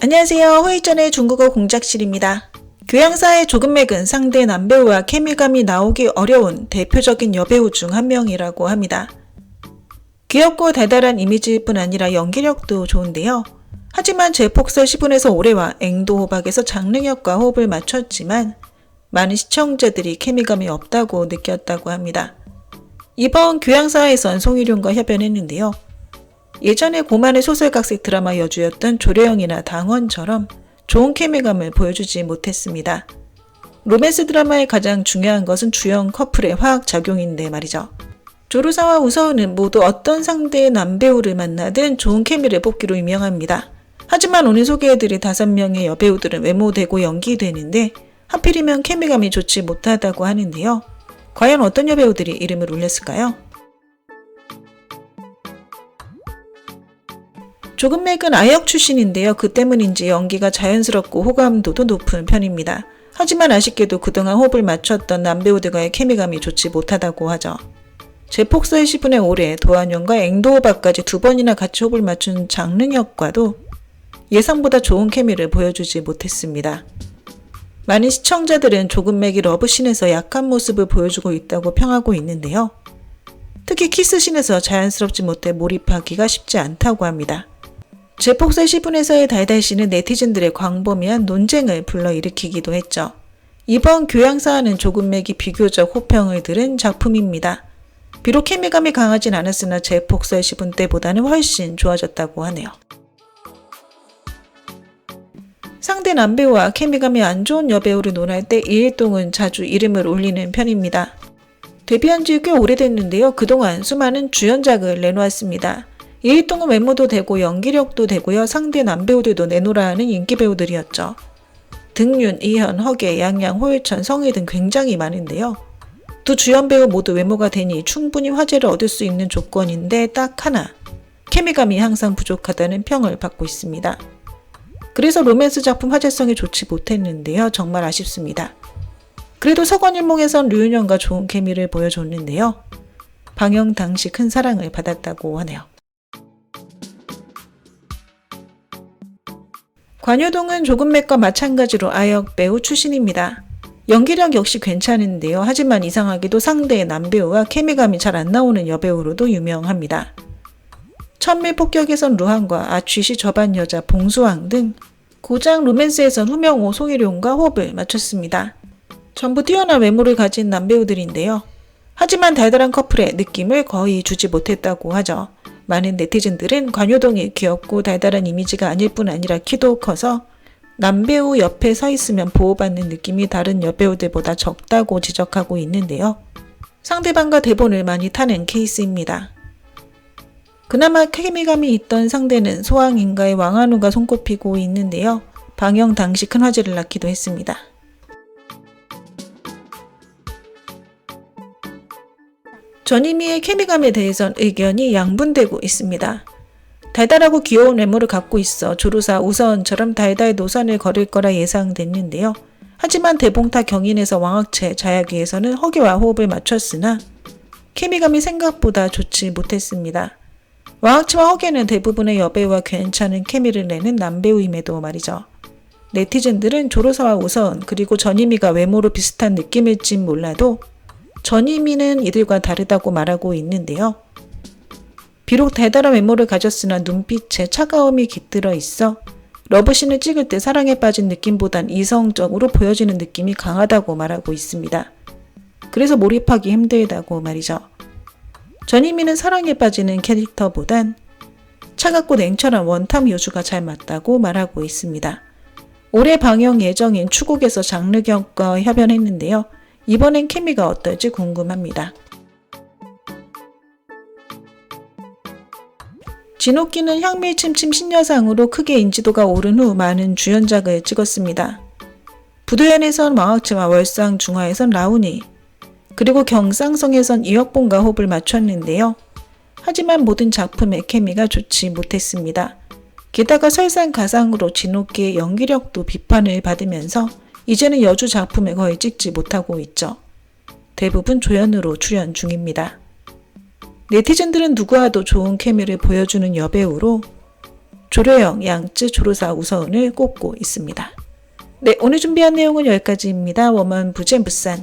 안녕하세요. 회의전의 중국어 공작실입니다. 교양사의 조금 맥은 상대 남배우와 케미감이 나오기 어려운 대표적인 여배우 중 한 명이라고 합니다. 귀엽고 달달한 이미지뿐 아니라 연기력도 좋은데요. 하지만 제폭설 시분에서 올해와 앵도 호박에서 장르역과 호흡을 맞췄지만 많은 시청자들이 케미감이 없다고 느꼈다고 합니다. 이번 교양사에선 송일용과 협연했는데요. 예전에 고만의 소설각색 드라마 여주였던 조려영이나 당원처럼 좋은 케미감을 보여주지 못했습니다. 로맨스 드라마의 가장 중요한 것은 주연 커플의 화학 작용인데 말이죠. 조르사와 우서은은 모두 어떤 상대의 남배우를 만나든 좋은 케미를 뽑기로 유명합니다. 하지만 오늘 소개해드릴 다섯 명의 여배우들은 외모되고 연기되는데 하필이면 케미감이 좋지 못하다고 하는데요. 과연 어떤 여배우들이 이름을 올렸을까요? 조금 맥은 아역 출신인데요. 그 때문인지 연기가 자연스럽고 호감도도 높은 편입니다. 하지만 아쉽게도 그동안 호흡을 맞췄던 남배우들과의 케미감이 좋지 못하다고 하죠. 제폭서의 시분의 올해 도안영과 앵도호박까지 두 번이나 같이 호흡을 맞춘 장르역과도 예상보다 좋은 케미를 보여주지 못했습니다. 많은 시청자들은 조금 맥이 러브신에서 약한 모습을 보여주고 있다고 평하고 있는데요. 특히 키스신에서 자연스럽지 못해 몰입하기가 쉽지 않다고 합니다. 제폭설 시분에서의 달달 씨는 네티즌들의 광범위한 논쟁을 불러일으키기도 했죠. 이번 교양사와는 조금 맥이 비교적 호평을 들은 작품입니다. 비록 케미감이 강하진 않았으나 제폭설 시분 때보다는 훨씬 좋아졌다고 하네요. 상대 남배우와 케미감이 안 좋은 여배우를 논할 때 이일동은 자주 이름을 올리는 편입니다. 데뷔한 지 꽤 오래됐는데요. 그동안 수많은 주연작을 내놓았습니다. 이일동은 외모도 되고 연기력도 되고요. 상대 남배우들도 내놓으라 하는 인기 배우들이었죠. 등윤, 이현, 허계, 양양, 호일천, 성희 등 굉장히 많은데요. 두 주연 배우 모두 외모가 되니 충분히 화제를 얻을 수 있는 조건인데 딱 하나. 케미감이 항상 부족하다는 평을 받고 있습니다. 그래서 로맨스 작품 화제성이 좋지 못했는데요. 정말 아쉽습니다. 그래도 서건일몽에선 류은영과 좋은 케미를 보여줬는데요. 방영 당시 큰 사랑을 받았다고 하네요. 관효동은 조금 맥과 마찬가지로 아역 배우 출신입니다. 연기력 역시 괜찮은데요. 하지만 이상하게도 상대의 남배우와 케미감이 잘 안 나오는 여배우로도 유명합니다. 천밀 폭격에선 루한과 아취시 저반 여자 봉수왕 등 고장 로맨스에선 후명호 송일용과 호흡을 맞췄습니다. 전부 뛰어난 외모를 가진 남배우들인데요. 하지만 달달한 커플의 느낌을 거의 주지 못했다고 하죠. 많은 네티즌들은 관효동이 귀엽고 달달한 이미지가 아닐 뿐 아니라 키도 커서 남배우 옆에 서 있으면 보호받는 느낌이 다른 여배우들보다 적다고 지적하고 있는데요. 상대방과 대본을 많이 타는 케이스입니다. 그나마 케미감이 있던 상대는 소왕인가의 왕한우가 손꼽히고 있는데요. 방영 당시 큰 화제를 낳기도 했습니다. 전이미의 케미감에 대해선 의견이 양분되고 있습니다. 달달하고 귀여운 외모를 갖고 있어 조루사 우서은처럼 달달 노선을 걸을 거라 예상됐는데요. 하지만 대봉타 경인에서 왕학채 자야기에서는 허기와 호흡을 맞췄으나 케미감이 생각보다 좋지 못했습니다. 왕학채와 허기는 대부분의 여배우와 괜찮은 케미를 내는 남배우임에도 말이죠. 네티즌들은 조로사와 우서은 그리고 전이미가 외모로 비슷한 느낌일진 몰라도 전이미는 이들과 다르다고 말하고 있는데요. 비록 달달한 외모를 가졌으나 눈빛에 차가움이 깃들어 있어 러브신을 찍을 때 사랑에 빠진 느낌보단 이성적으로 보여지는 느낌이 강하다고 말하고 있습니다. 그래서 몰입하기 힘들다고 말이죠. 전이미는 사랑에 빠지는 캐릭터보단 차갑고 냉철한 원탐 요주가 잘 맞다고 말하고 있습니다. 올해 방영 예정인 추국에서 장르격과 협연했는데요. 이번엔 케미가 어떨지 궁금합니다. 진옥기는 향밀침침 신여상으로 크게 인지도가 오른 후 많은 주연작을 찍었습니다. 부도연에선 왕학치와 월상 중화에선 라우니, 그리고 경상성에선 이혁봉과 호흡을 맞췄는데요. 하지만 모든 작품의 케미가 좋지 못했습니다. 게다가 설상가상으로 진옥기의 연기력도 비판을 받으면서 이제는 여주 작품에 거의 찍지 못하고 있죠. 대부분 조연으로 출연 중입니다. 네티즌들은 누구와도 좋은 케미를 보여주는 여배우로 조려영, 양쯔, 조르사, 우서운을 꼽고 있습니다. 네, 오늘 준비한 내용은 여기까지입니다. 워먼 부젠 부산